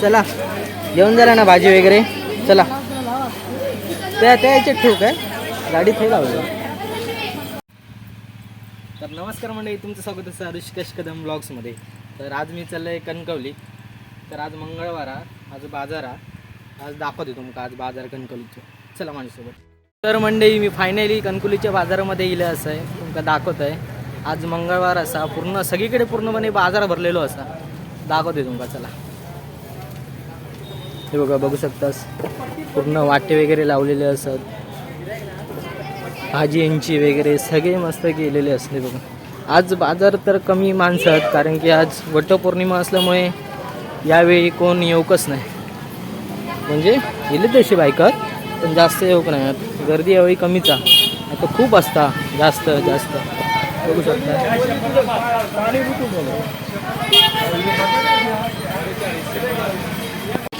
चला. घेऊन झाला ना भाजी वगैरे? चला. त्या त्या याच्यात ठेवू काय? गाडी थोडी लावली तर नमस्कार मंडळी तुमचं स्वागत असं ऋषिकेश कदम ब्लॉग्समध्ये. तर आज मी चाललं आहे कणकवली. तर आज मंगळवार आज बाजार आज दाखवतो तुमका आज बाजार कणकवलीचं. चला माझ्यासोबत. तर मंडळी मी फायनली कणकवलीच्या बाजारामध्ये येईल असं आहे. तुमका दाखवत आहे आज मंगळवार असा पूर्ण सगळीकडे पूर्णपणे बाजार भरलेलो असा. दाखवते तुमका चला. हे बघा बघू शकतास. पूर्ण वाटे वगैरे लावलेले असत. भाजी यांची वगैरे सगळे मस्त केलेले असते बघा. आज बाजार तर कमी माणसं आहेत कारण की आज वटपौर्णिमा असल्यामुळे यावेळी कोण येऊकच नाही. म्हणजे गेले तशी बायकर पण जास्त येऊक नाही. आहेत गर्दी यावेळी कमीच आता खूप असता जास्त जास्त. बघू शकता.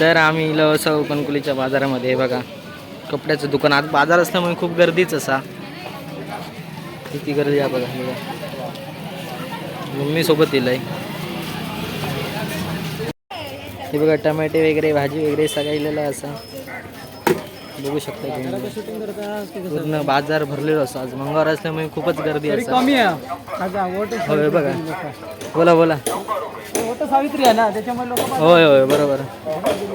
तर आम्ही इलो असं कणकुलीच्या बाजारामध्ये बघा. कपड्याचं दुकान. आज बाजार असल्यामुळे खूप गर्दीच असा. किती गर्दी आहे बघा. बघा मम्मी सोबत येईल हे बघा टमाटे वगैरे भाजी वगैरे सगळं असा. बघू शकता तुम्ही. पूर्ण बाजार भरलेलो असं आज मंगळवार असल्यामुळे खूपच गर्दी आहे बघा. बोला बोला. सावित्री आहे ना त्याच्यामुळे लोक होय होय बरोबर.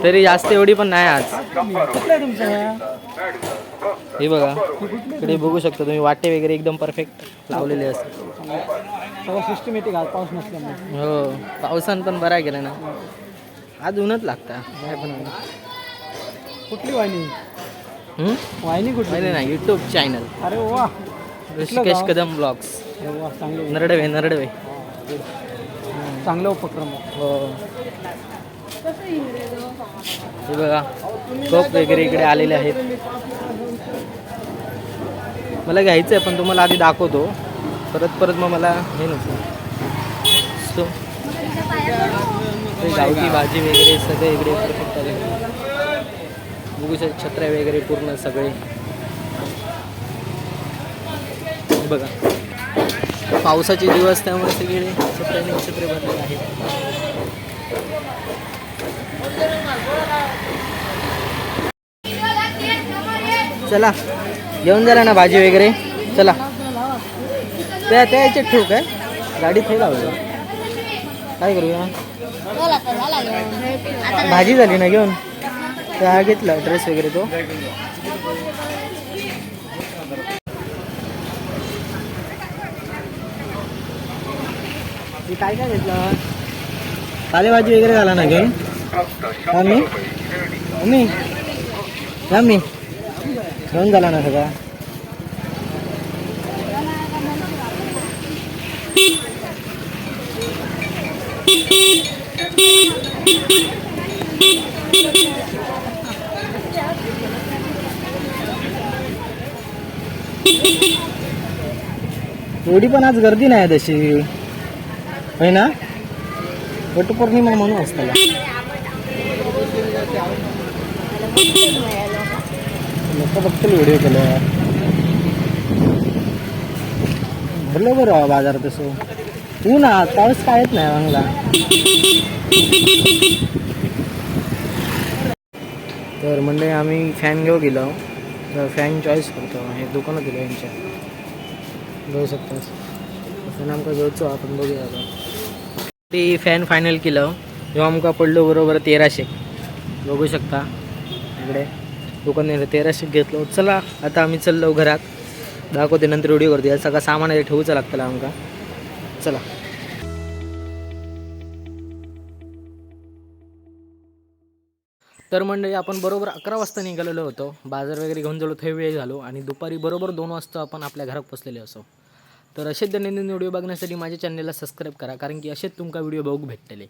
तरी जास्त एवढी पण नाही आज. कुठलं आहे तुमचं? हे? बघा इकडे बघू शकता तुम्ही वाटे वगैरे एकदम परफेक्ट लावलेले असतात. सगळं सिस्टमॅटिक आहे पाऊस नसल्यामुळे. हो पावसान पण बरा गेला ना? आज ऊनच लागता. काय पण होईल. कुठली वाहिनी? वाहिनी कुठली? नाही नाही युट्यूब चॅनल अरे वा. ऋषिकेश कदम ब्लॉग्स. नरडवे नरडवे. चांगला उपक्रम हो. हे बघा कप वगैरे इकडे आलेले आहेत. मला घ्यायचं आहे पण तुम्हाला आधी दाखवतो. परत परत मग मला हे नको. सो गावठी भाजी वगैरे सगळे इकडे परफेक्ट आले. बघू शकता छत्र्या वगैरे पूर्ण सगळे. बघा. पावसाचे दिवस त्यामुळे सगळे छत्र्याने छत्रे भरलेले आहेत. चला येऊन झाला ना भाजी वगैरे. चला. त्या त्या याच्यात ठेवू काय? गाडी ठेव काय करूया? भाजी झाली ना घेऊन? त्या घेतला ड्रेस वगैरे तो. हे काय काय घेतलं? पालेभाजी वगैरे झाला ना घेऊन मम्मी मम्मी मम्मी घेऊन झाला ना सगळा. एवढी पण आज गर्दी नाही आहे तशी. होय ना? वटपौर्णिमा म्हणून असताना लोक बघतील व्हिडिओ केलं भरलं बरं बाजार तसं. तू ना पाऊस कायच नाही चांगला तर म्हणजे आम्ही फॅन घेऊ गेलो. तर फॅन चॉईस करतो. हे दुकानं दिलं यांच्या. घेऊ शकतास. फॅन आमकां घेऊचो आपण बघूया आता. ते फॅन फायनल केलं. जेव्हा आमका पडलो बरोबर तेराशे. बघू शकता. इकडे. दुकान तेराशे घेतलो. चला आता आम्ही चाललो घरात. दाखवते नंतर व्हिडिओ करते. सगळं सामान आहे ठेवूचं लागतं आमका चला. तर मंडळी आपण बरोबर अकरा वाजता निघालेलो होतो. बाजार वगैरे घेऊन गेलो ते वेळ झालो. आणि दुपारी बरोबर दोन वाजता आपण आपल्या घरात पोचलेले असो. तर असेच दैनंदिन व्हिडिओ बघण्यासाठी माझ्या चॅनलला सबस्क्राईब करा कारण की असेच तुमका व्हिडिओ बघू भेटतले.